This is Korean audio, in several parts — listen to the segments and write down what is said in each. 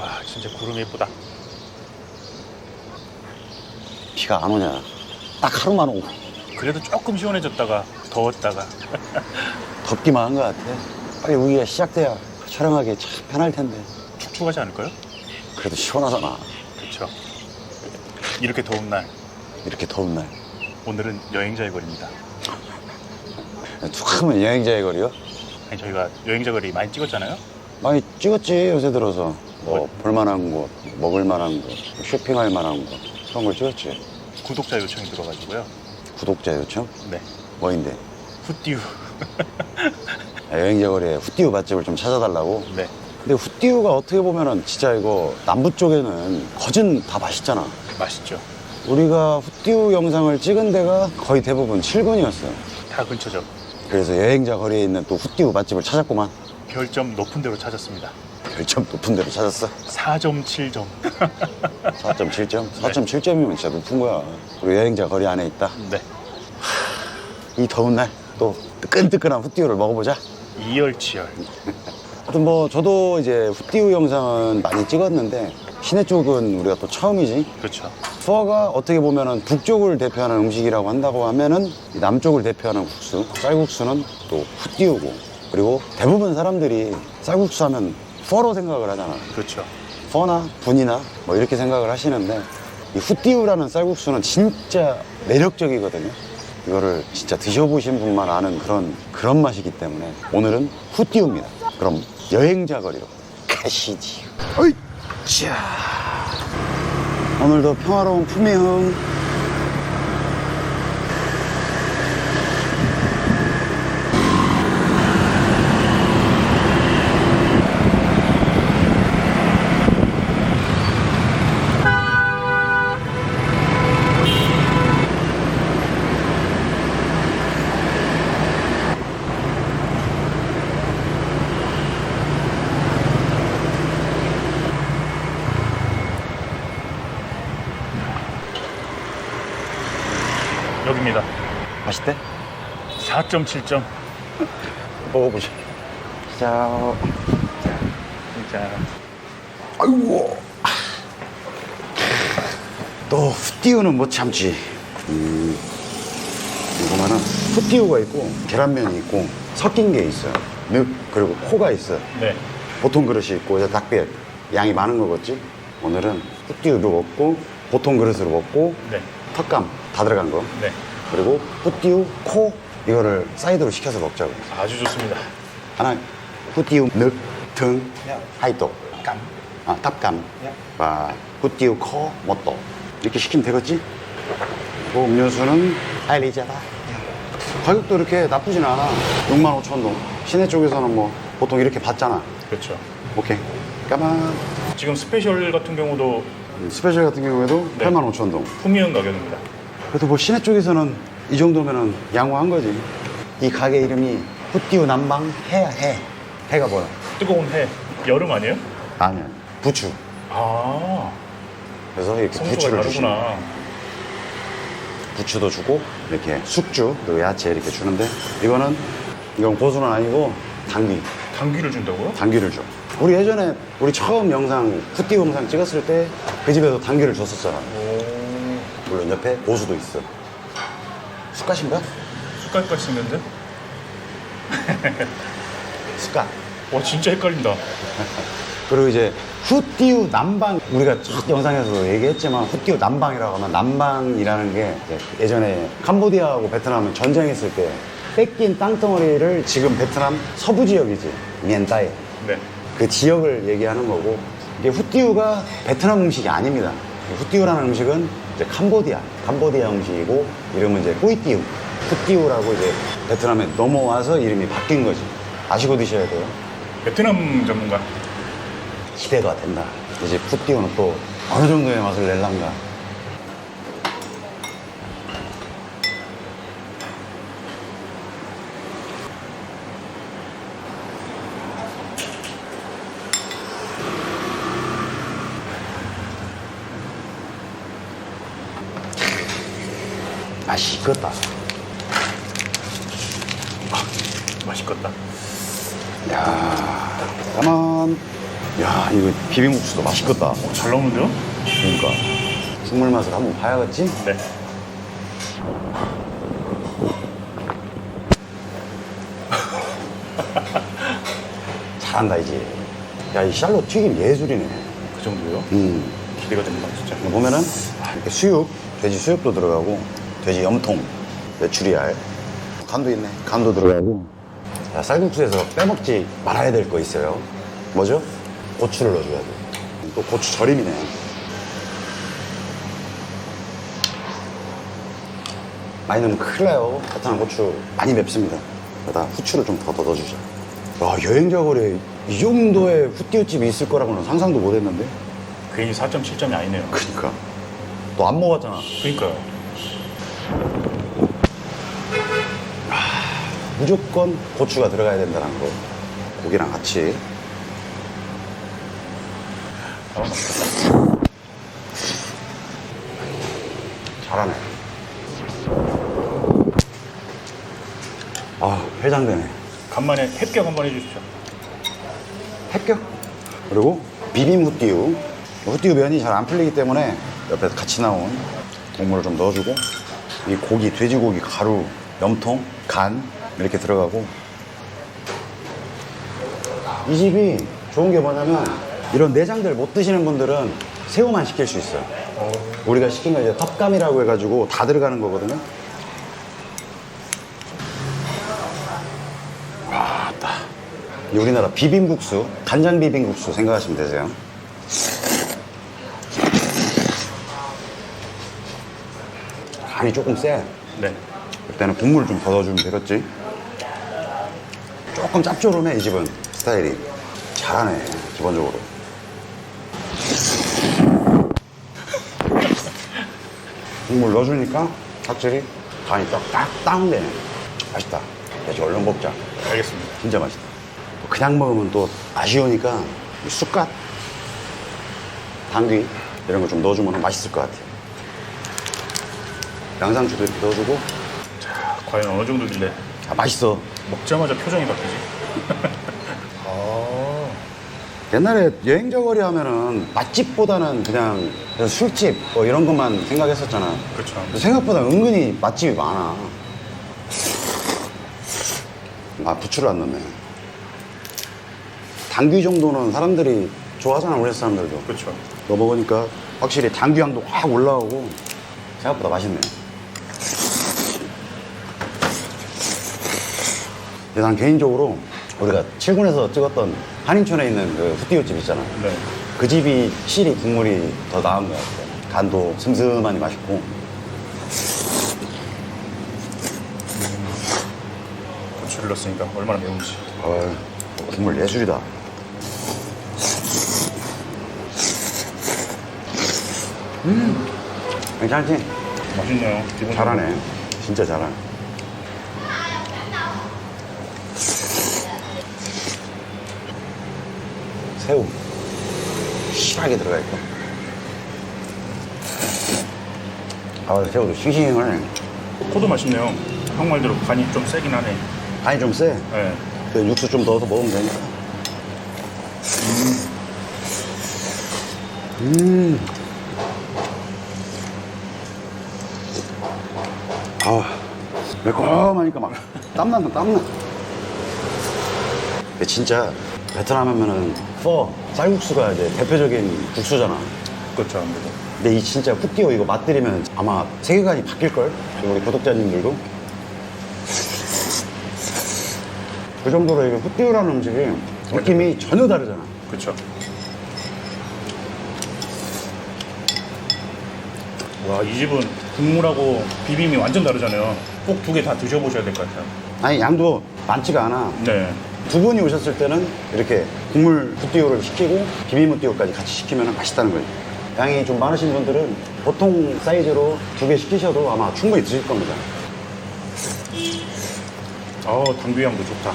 와 진짜 구름 예쁘다. 비가 안 오냐? 딱 하루만 오고 그래도 조금 시원해졌다가 더웠다가 덥기만 한 것 같아. 빨리 우기가 시작돼야 촬영하기 참 편할 텐데. 축축하지 않을까요? 그래도 시원하잖아. 그렇죠. 이렇게 더운 날 이렇게 더운 날. 오늘은 여행자의 거리입니다. 툭 하면 여행자의 거리요? 아니 저희가 여행자 거리 많이 찍었잖아요. 많이 찍었지 요새 들어서. 뭐 볼만한 곳, 먹을 만한 곳, 쇼핑할 만한 곳 그런 걸 찍었지. 구독자 요청이 들어가지고요. 구독자 요청? 네. 뭐인데? 후띠우. 아, 여행자 거리에 후띠우 맛집을 좀 찾아달라고. 네. 근데 후띠우가 어떻게 보면은 진짜 이거 남부 쪽에는 거진 다 맛있잖아. 맛있죠. 우리가 후띠우 영상을 찍은 데가 거의 대부분 7군이었어요. 다 근처죠. 그래서 여행자 거리에 있는 또 후띠우 맛집을 찾았구만. 별점 높은 데로 찾았습니다. 별점 높은 데로 찾았어. 4.7점. 4.7점? 4.7점이면 진짜 높은 거야. 우리 여행자 거리 안에 있다. 네. 이 더운 날 또 뜨끈뜨끈한 후띠우를 먹어보자. 이열치열. 하여튼 뭐 저도 이제 후띠우 영상은 많이 찍었는데 시내 쪽은 우리가 또 처음이지. 그렇죠. 수어가 어떻게 보면은 북쪽을 대표하는 음식이라고 한다고 하면은 이 남쪽을 대표하는 국수, 쌀국수는 또 후띠우고 그리고 대부분 사람들이 쌀국수 하면 퍼로 생각을 하잖아. 그렇죠. 퍼나 분이나 뭐 이렇게 생각을 하시는데 이 후띠우라는 쌀국수는 진짜 매력적이거든요. 이거를 진짜 드셔보신 분만 아는 그런 그런 맛이기 때문에 오늘은 후띠우입니다. 그럼 여행자 거리로 가시지. 어이, 자. 오늘도 평화로운 품위흥. 여기입니다. 맛있대? 4.7점. 먹어보자. 자, 진짜. 아이고. 또 후띠우는 못 참지. 음, 이거만은 후띠우가 있고 계란면이 있고 섞인 게 있어요. 늪 그리고 코가 있어. 요 네. 보통 그릇이 있고 이제 닭뼈 양이 많은 거겠지. 오늘은 후띠우로 먹고 보통 그릇으로 먹고 네. 턱감 다 들어간 거. 네. 그리고 후띠우 코 이거를 사이드로 시켜서 먹자고. 아주 좋습니다. 하나 후띠우 늑, 등, 하이또 깜. 아, 탑감 và 후띠우 코, 모또 이렇게 시키면 되겠지? 그리고 음료수는 하이리자다 가격도 이렇게 나쁘진 않아 6만 5천 동 시내 쪽에서는 뭐 보통 이렇게 받잖아 그렇죠. 오케이 까만 지금 스페셜 같은 경우도 음, 스페셜 같은 경우에도 네. 8만 5천 동 품위형 가격입니다. 그래도 뭐 시내 쪽에서는 이 정도면은 양호한 거지 이 가게 이름이 후띠우 남방 해야 해 해가 뭐야? 뜨거운 해. 여름 아니에요? 아니야 부추 아. 그래서 이렇게 성수가 부추를 주시는 다르구나. 부추도 주고 이렇게 숙주 그리고 야채 이렇게 주는데 이거는 이건 고수는 아니고 당귀 당귀를 준다고요? 당귀를 줘 우리 예전에 우리 처음 영상 후띠 영상 찍었을 때 그 집에서 당귀를 줬었잖아 오. 물론 옆에 고수도 있어 숟갓인가? 숟갈까지 생겼는데? 숟갓 와, 진짜 헷갈린다. 그리고 이제 후띠우 남방 우리가 첫 영상에서도 얘기했지만 후띠우 남방이라고 하면 남방이라는 게 이제 예전에 캄보디아하고 베트남은 전쟁했을 때 뺏긴 땅덩어리를 지금 베트남 서부 지역이지 미엔타이 네. 그 지역을 얘기하는 거고 이게 후띠우가 베트남 음식이 아닙니다. 후띠우라는 음식은 이제 캄보디아, 캄보디아 음식이고 이름은 이제 꾸이띠우, 후띠우라고 이제 베트남에 넘어와서 이름이 바뀐 거지. 아시고 드셔야 돼요. 베트남 전문가. 기대가 된다. 이제 후띠우는 또 어느 정도의 맛을 낼란가. 맛있겠다. 맛있겠다. 야, 가만. 야, 이거 비빔국수도 맛있겠다. 어, 잘 나오는데요? 그러니까. 국물 맛을 한번 봐야겠지? 네. 잘한다, 이제. 야, 이 샬롯 튀김 예술이네. 그 정도요? 음. 기대가 됩니다, 진짜. 보면은 이렇게 수육, 돼지 수육도 들어가고, 돼지 염통, 메추리알, 간도 있네. 간도 들어가고. 야, 쌀국수에서 빼먹지 말아야 될 거 있어요. 뭐죠? 고추를 넣어줘야 돼. 또 고추 절임이네. 많이 넣으면 큰일 나요. 베트남 고추 많이 맵습니다. 그러다 후추를 좀 더 넣어주자. 와, 여행자 거리에 이 정도의 후띠우집이 있을 거라고는 상상도 못 했는데. 괜히 4.7점이 아니네요. 그니까. 너 안 먹었잖아. 그러니까요. 무조건 고추가 들어가야 된다는 거. 고기랑 같이. 아. 잘하네. 아, 해장되네. 간만에 햇격 한번 해주시죠. 합격. 그리고 비빔 후띠우. 후띠우 면이 잘 안 풀리기 때문에 옆에 같이 나온 국물을 좀 넣어주고 이 고기, 돼지고기 가루, 염통, 간 이렇게 들어가고 이 집이 좋은 게 뭐냐면 이런 내장들 못 드시는 분들은 새우만 시킬 수 있어요. 우리가 시킨 거 이제 텁감이라고 해가지고 다 들어가는 거거든요. 왔다. 이 우리나라 비빔국수, 간장 비빔국수 생각하시면 되세요. 간이 조금 세. 네. 그때는 국물 좀 더 넣어주면 되겠지? 조금 짭조름해, 이 집은. 스타일이. 잘하네, 기본적으로. 국물 넣어주니까 확실히 간이 딱딱 다운되네. 맛있다. 야, 저 얼른 먹자. 알겠습니다. 진짜 맛있다. 또 그냥 먹으면 또 아쉬우니까 이 쑥갓, 당귀 이런 거 좀 넣어주면 맛있을 것 같아. 양상추도 이렇게 넣어주고 자, 과연 어느 정도길래 아, 맛있어. 먹자마자 표정이 바뀌지? 아, 옛날에 여행자 거리 하면은 맛집보다는 그냥 술집 뭐 이런 것만 생각했었잖아. 그렇죠. 근데 생각보다 은근히 맛집이 많아. 아, 부추를 안 넣네. 당귀 정도는 사람들이 좋아하잖아, 우리 사람들도. 그렇죠. 넣어 먹으니까 확실히 당귀 향도 확 올라오고 생각보다 맛있네. 근데 난 개인적으로 우리가 7군에서 찍었던 한인촌에 있는 그 후띠우집 있잖아. 네. 그 집이 실이 국물이 더 나은 것 같아. 간도 슴슴하니 맛있고. 고추를 넣었으니까 얼마나 매운지. 어, 국물 예술이다. 음, 괜찮지? 맛있네요. 기본 잘하네. 진짜 잘하네. 새우. 실하게 들어가 있고. 아, 새우도 싱싱하네. 코도 맛있네요. 형 말대로 간이 좀 세긴 하네. 간이 좀 세. 네. 그 육수 좀 넣어서 먹으면 되니까. 음. 아, 매콤하니까 막 땀난다, 땀나. 진짜 베트남 하면은 퍼, 쌀국수가 이제 대표적인 국수잖아. 그렇죠. 아무래도. 근데 이 진짜 푸띠오 이거 맛들이면 아마 세계관이 바뀔걸? 우리 구독자님들도. 그 정도로 이게 푸띠오라는 음식이 느낌이 전혀 다르잖아. 그렇죠. 와, 이 집은 국물하고 비빔이 완전 다르잖아요. 꼭 두 개 다 드셔보셔야 될 것 같아요. 아니, 양도 많지가 않아. 네. 두 분이 오셨을 때는 이렇게 국물 푸띠오를 시키고 비빔 푸띠오까지 같이 시키면 맛있다는 거예요. 양이 좀 많으신 분들은 보통 사이즈로 두 개 시키셔도 아마 충분히 드실 겁니다. 어, 당귀향도 좋다.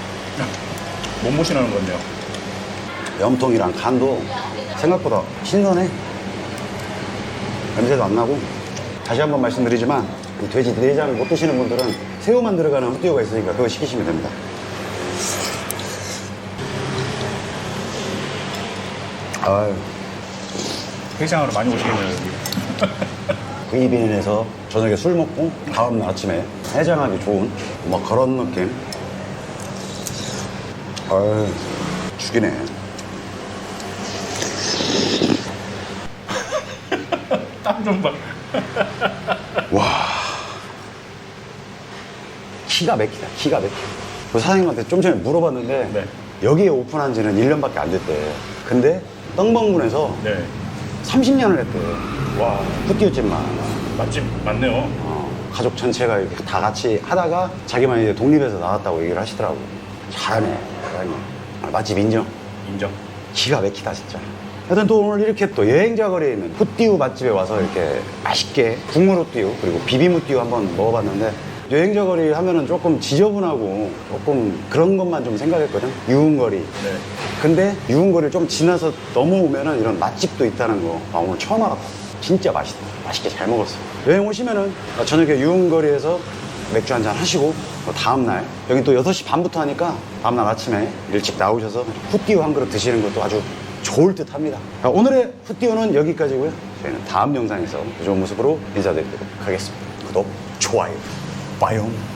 하는 것 같네요. 염통이랑 간도 생각보다 신선해. 냄새도 안 나고. 다시 한번 말씀드리지만 이 돼지 내장을 못 드시는 분들은 새우만 들어가는 흑띠오가 있으니까 그거 시키시면 됩니다. 아유, 회장하러 많이 오시겠네요 여기. 그 이빈에서 저녁에 술 먹고 다음날 아침에 해장하기 좋은 막 그런 느낌. 아유, 죽이네. 땀좀 봐. 기가 막히다, 기가 막혀. 그 사장님한테 좀 전에 물어봤는데 네. 여기에 오픈한 지는 1년밖에 안 됐대. 근데 떡먹문에서 네. 30년을 했대. 와 푸띠우집만. 맛집 많네요. 어, 가족 전체가 이렇게 다 같이 하다가 자기만 이제 독립해서 나왔다고 얘기를 하시더라고. 잘하네, 사장님. 아, 맛집 인정. 인정. 기가 막히다 진짜. 하여튼 또 오늘 이렇게 또 여행자 거리에 있는 푸띠우 맛집에 와서 이렇게 맛있게 국물 후띠우 그리고 비빔 후띠우 한번 먹어봤는데 여행자 거리 하면은 조금 지저분하고 조금 그런 것만 좀 생각했거든. 유흥거리. 네. 근데 유흥거리를 좀 지나서 넘어오면은 이런 맛집도 있다는 거 아, 오늘 처음 알았다. 진짜 맛있다. 맛있게 잘 먹었어. 여행 오시면은 저녁에 유흥거리에서 맥주 한 잔 하시고 뭐 다음날 여기 또 6시 반부터 하니까 다음날 아침에 일찍 나오셔서 후띠우 한 그릇 드시는 것도 아주 좋을 듯 합니다. 자, 오늘의 후띠우는 여기까지고요. 저희는 다음 영상에서 더 좋은 모습으로 인사드리도록 하겠습니다. 구독, 좋아요, 빠용.